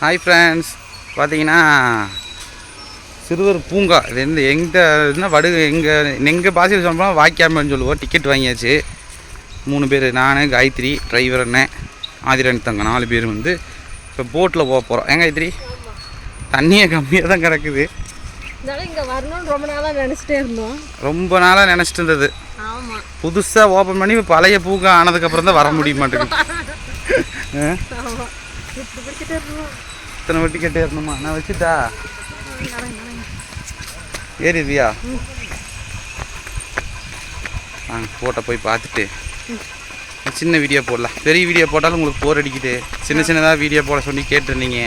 Hi friends பார்த்தீங்கன்னா சிறுவர் பூங்கா. இது எந்த எங்கே வடு எங்கள் எங்கள் பாசையில் சொல்லப்போனால் வாய்க்காமன்னு சொல்லுவோம் டிக்கெட் வாங்கியாச்சு. மூணு பேர் நான் காயத்ரி டிரைவர் அண்ணன் ஆதிரன் தங்க நாலு பேர் வந்து இப்போ போட்டில் போக போகிறோம் ஏன் காயத்ரி? தண்ணியே கம்மியாக தான் கிடக்குது. ரொம்ப நாளாக நினச்சிட்டே இருந்தோம். ரொம்ப நாளாக நினச்சிட்டு இருந்தது. புதுசாக ஓப்பன் பண்ணி பழைய பூங்கா ஆனதுக்கப்புறம் தான் வர முடிய மாட்டேங்குது. இத்தனை வட்டி கட்டி ஏறணுமா நான் வச்சுட்டா? ஏறிதியா வாங்க போட்ட போய் பார்த்துட்டு. சின்ன வீடியோ போடலாம். பெரிய வீடியோ போட்டாலும் உங்களுக்கு போர் அடிக்குது. சின்ன சின்னதாக வீடியோ போட சொல்லி கேட்டிருந்தீங்க.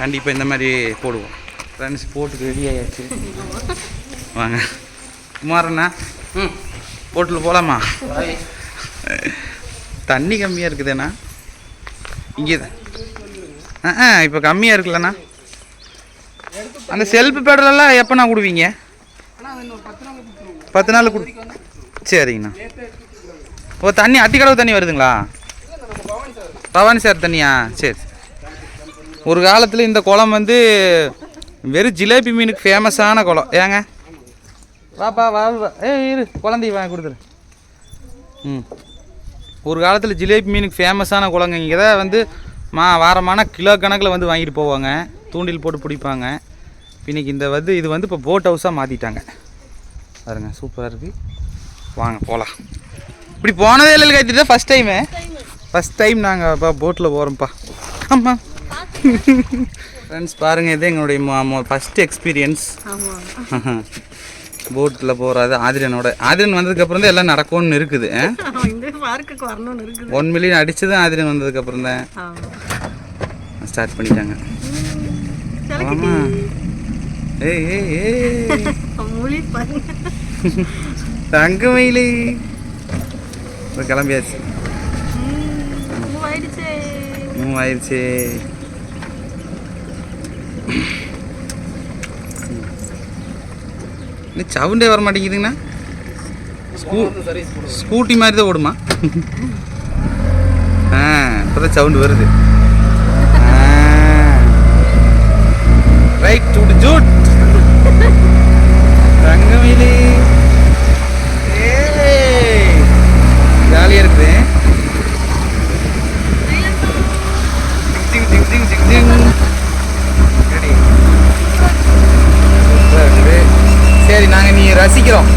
கண்டிப்பாக இந்த மாதிரி போடுவோம். ஃப்ரெண்ட்ஸ் போட்டுக்கு ரெடி ஆயாச்சு. வாங்க. குமாரண்ணா ம் போட்டில் போகலாமா தண்ணி கம்மியாக இருக்குதேண்ணா. இங்கே ஆ ஆ இப்போ கம்மியாக இருக்குல்லண்ணா. அந்த செல்ஃப் பெடலெல்லாம் எப்போண்ணா கொடுவீங்க? பத்து நாள் கொடு சரிங்கண்ணா. ஓ தண்ணி அத்திக்கடவு தண்ணி வருதுங்களா? பவானி சார் தண்ணியா? சரி. ஒரு காலத்தில் இந்த குளம் வந்து வெறும் ஜிலேபி மீனுக்கு ஃபேமஸான குளம். ஏங்க? வாப்பா வா ஏ இரு குழந்தை வாங்க கொடுத்துரு. ம். ஒரு காலத்தில் ஜிலேபி மீனுக்கு ஃபேமஸான குளங்க. இங்கே தான் வந்து மா வாரமான கிலோ கணக்கில் வந்து வாங்கிட்டு போவாங்க. தூண்டில் போட்டு பிடிப்பாங்க. இன்னைக்கு இந்த வந்து இது வந்து இப்போ போட் ஹவுஸாக மாற்றிட்டாங்க பாருங்க சூப்பராக இருக்குது வாங்க போகலாம் இப்படி போனதே இல்லை கைத்திட்டு ஃபஸ்ட் டைமு ஃபஸ்ட் டைம் நாங்கள் இப்போ போட்டில் போகிறோம்ப்பா ஆமாம் ஃப்ரெண்ட்ஸ் பாருங்கள் இது எங்களுடைய ஃபஸ்ட் எக்ஸ்பீரியன்ஸ் போட்டில் போகிறது ஆதிரனோட. ஆதிரன் வந்ததுக்கப்புறம் தான் எல்லாம் நடக்கும்னு இருக்குது பார்க்குக்கு வரணும்னு இருக்குது. ஒன் மில்லியன் அடிச்சது ஆதிரன் வந்ததுக்கப்புறம் தான் ஆமாம் ஸ்டார்ட் பண்ணிட்டாங்க ஆமா. ஏய் ஏய் ஏய். மொழி பாருங்க. தங்க மயிலு இப்போ கிளம்பியாச்சு. மூவ் ஆயிடுச்சே. மூவ் ஆயிடுச்சு. இன்னும் சவுண்டே வர மாட்டேங்குதுங்கண்ணா ஸ்கூட்டி மாதிரி தான் ஓடுமா? ஆ இப்போ தான் சவுண்டு வருது. ரைட் டு ஜூட் தங்கமிலி ஜாலியாக இருக்குது. ஜிங் சரி நாங்கள் நீ ரசிக்கிறோம்.